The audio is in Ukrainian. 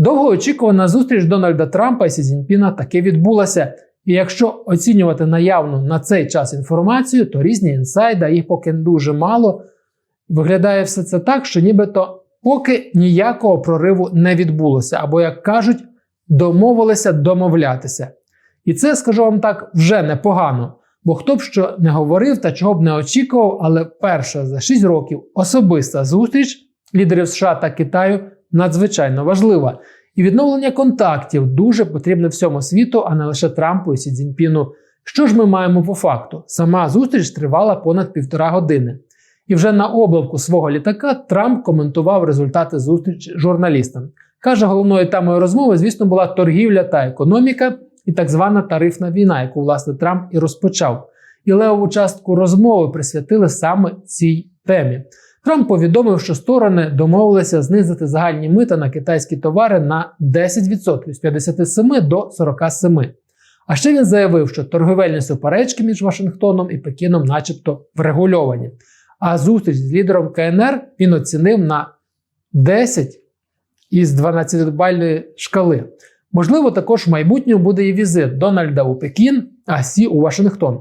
Довгоочікувана зустріч Дональда Трампа і Сі Цзіньпіна таки відбулася. І якщо оцінювати наявну на цей час інформацію, то різні інсайди, їх поки дуже мало. Виглядає все це так, що нібито поки ніякого прориву не відбулося, або, як кажуть, домовилися домовлятися. І це, скажу вам так, вже непогано. Бо хто б що не говорив та чого б не очікував, але перша за 6 років особиста зустріч лідерів США та Китаю надзвичайно важлива. І відновлення контактів дуже потрібне всьому світу, а не лише Трампу і Сі Цзіньпіну. Що ж ми маємо по факту? Сама зустріч тривала понад півтора години. І вже на облавку свого літака Трамп коментував результати зустрічі журналістам. Каже, головною темою розмови, звісно, була торгівля та економіка і так звана тарифна війна, яку власне Трамп і розпочав. І левову частку розмови присвятили саме цій темі. Трамп повідомив, що сторони домовилися знизити загальні мита на китайські товари на 10% з 57 до 47. А ще він заявив, що торговельні суперечки між Вашингтоном і Пекіном, начебто, врегульовані. А зустріч з лідером КНР він оцінив на 10 із 12-бальної шкали. Можливо, також в майбутньому буде і візит Дональда у Пекін, а Сі у Вашингтон.